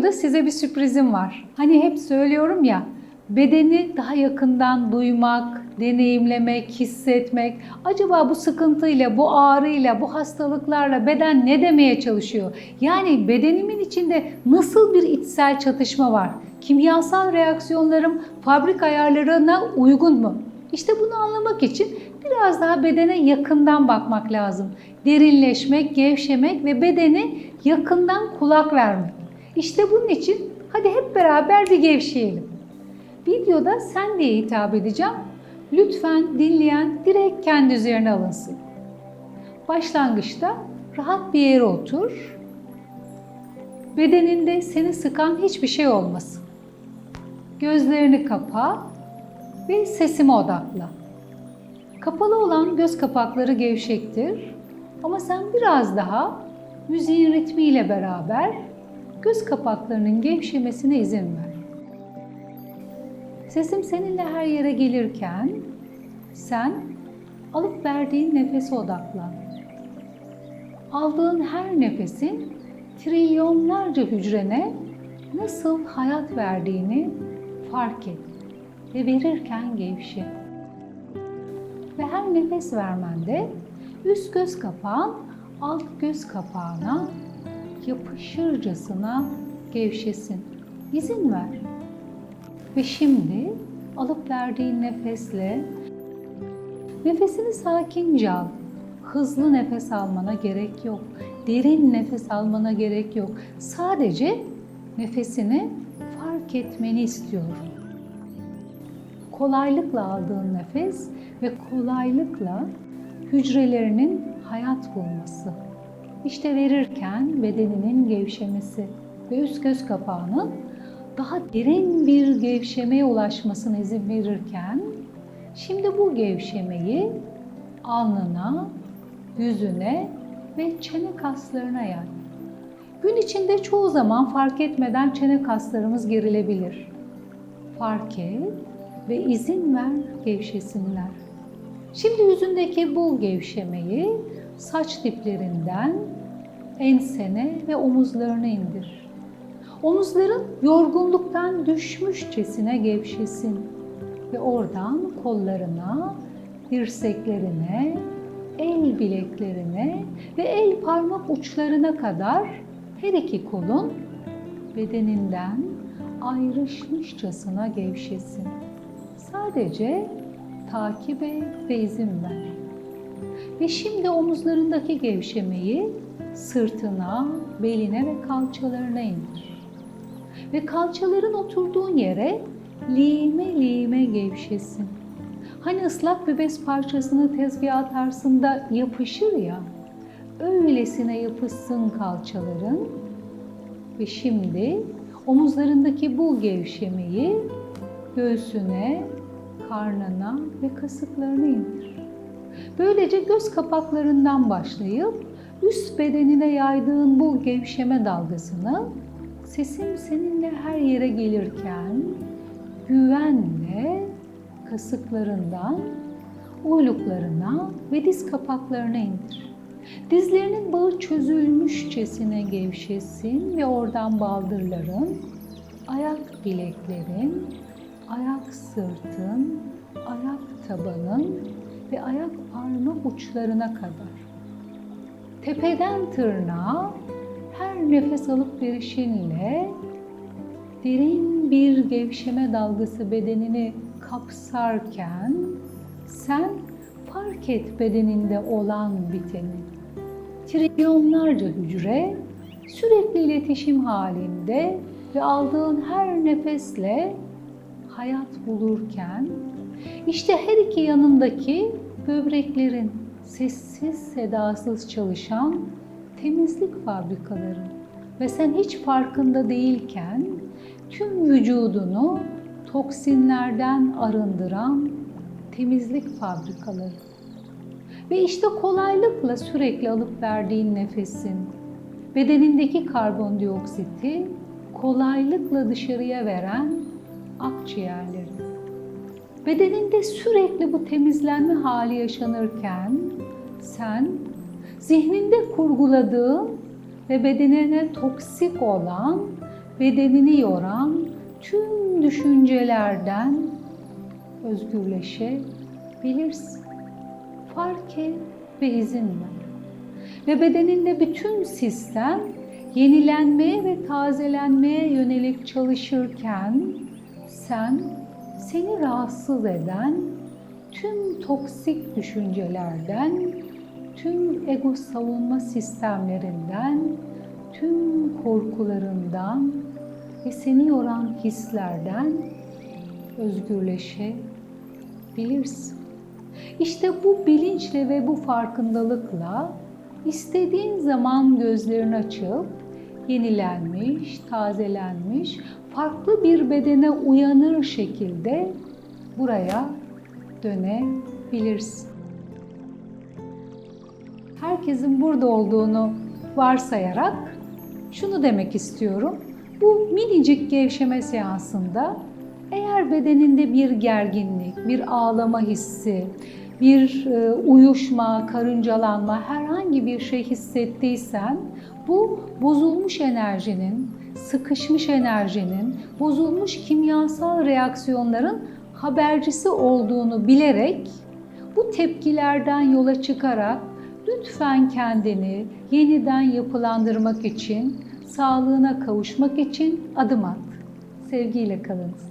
videoda size bir sürprizim var. Hani hep söylüyorum ya, bedeni daha yakından duymak, deneyimlemek, hissetmek. Acaba bu sıkıntıyla, bu ağrıyla, bu hastalıklarla beden ne demeye çalışıyor? Yani bedenimin içinde nasıl bir içsel çatışma var? Kimyasal reaksiyonlarım fabrika ayarlarına uygun mu? İşte bunu anlamak için biraz daha bedene yakından bakmak lazım. Derinleşmek, gevşemek ve bedeni yakından kulak vermek. İşte bunun için hadi hep beraber bir gevşeyelim. Videoda sen diye hitap edeceğim. Lütfen dinleyen direkt kendi üzerine alınsın. Başlangıçta rahat bir yere otur. Bedeninde seni sıkan hiçbir şey olmasın. Gözlerini kapa ve sesime odakla. Kapalı olan göz kapakları gevşektir ama sen biraz daha müziğin ritmiyle beraber göz kapaklarının gevşemesine izin ver. Sesim seninle her yere gelirken sen alıp verdiğin nefese odaklan. Aldığın her nefesin trilyonlarca hücrene nasıl hayat verdiğini fark et ve verirken gevşe. Ve her nefes vermende üst göz kapağın alt göz kapağına yapışırcasına gevşesin. İzin ver. Ve şimdi alıp verdiğin nefesle nefesini sakince al. Hızlı nefes almana gerek yok. Derin nefes almana gerek yok. Sadece nefesini fark etmeni istiyorum. Kolaylıkla aldığın nefes ve kolaylıkla hücrelerinin hayat bulması. İşte verirken bedeninin gevşemesi ve üst göz kapağının daha derin bir gevşemeye ulaşmasına izin verirken şimdi bu gevşemeyi alnına, yüzüne ve çene kaslarına yay. Gün içinde çoğu zaman fark etmeden çene kaslarımız gerilebilir. Fark et ve izin ver gevşesinler. Şimdi yüzündeki bu gevşemeyi saç diplerinden ensene ve omuzlarına indir. Omuzların yorgunluktan düşmüşçesine gevşesin ve oradan kollarına, dirseklerine, el bileklerine ve el parmak uçlarına kadar her iki kolun bedeninden ayrışmışçasına gevşesin. Sadece takip et ve izin ver. Ve şimdi omuzlarındaki gevşemeyi sırtına, beline ve kalçalarına indir. Ve kalçaların oturduğun yere lime lime gevşesin. Hani ıslak bir bez parçasını tezgaha atarsın da yapışır ya, öylesine yapışsın kalçaların. Ve şimdi omuzlarındaki bu gevşemeyi göğsüne, karnına ve kasıklarına indir. Böylece göz kapaklarından başlayıp üst bedenine yaydığın bu gevşeme dalgasını sesim seninle her yere gelirken güvenle kasıklarından uyluklarına ve diz kapaklarına indir. Dizlerinin bağı çözülmüşçesine gevşesin ve oradan baldırların, ayak bileklerin, ayak sırtın, ayak tabanın ve ayak parmak uçlarına kadar. Tepeden tırnağa her nefes alıp verişinle derin bir gevşeme dalgası bedenini kapsarken sen fark et bedeninde olan biteni. Trilyonlarca hücre sürekli iletişim halinde ve aldığın her nefesle hayat bulurken işte her iki yanındaki böbreklerin sessiz sedasız çalışan temizlik fabrikaları ve sen hiç farkında değilken tüm vücudunu toksinlerden arındıran temizlik fabrikaları. Ve işte kolaylıkla sürekli alıp verdiğin nefesin bedenindeki karbondioksiti kolaylıkla dışarıya veren akciğerleri. Bedeninde sürekli bu temizlenme hali yaşanırken sen zihninde kurguladığın ve bedenine toksik olan bedenini yoran tüm düşüncelerden özgürleşebilirsin. Fark et ve izin ver. Ve bedeninde bütün sistem yenilenmeye ve tazelenmeye yönelik çalışırken sen seni rahatsız eden tüm toksik düşüncelerden, tüm ego savunma sistemlerinden, tüm korkularından ve seni yoran hislerden özgürleşebilirsin. İşte bu bilinçle ve bu farkındalıkla istediğin zaman gözlerini açıp yenilenmiş, tazelenmiş, farklı bir bedene uyanır şekilde buraya dönebilirsin. Herkesin burada olduğunu varsayarak şunu demek istiyorum. Bu minicik gevşeme seansında eğer bedeninde bir gerginlik, bir ağlama hissi, bir e, uyuşma, karıncalanma, herhangi bir şey hissettiysen bu bozulmuş enerjinin, sıkışmış enerjinin, bozulmuş kimyasal reaksiyonların habercisi olduğunu bilerek bu tepkilerden yola çıkarak lütfen kendini yeniden yapılandırmak için, sağlığına kavuşmak için adım at. Sevgiyle kalınız.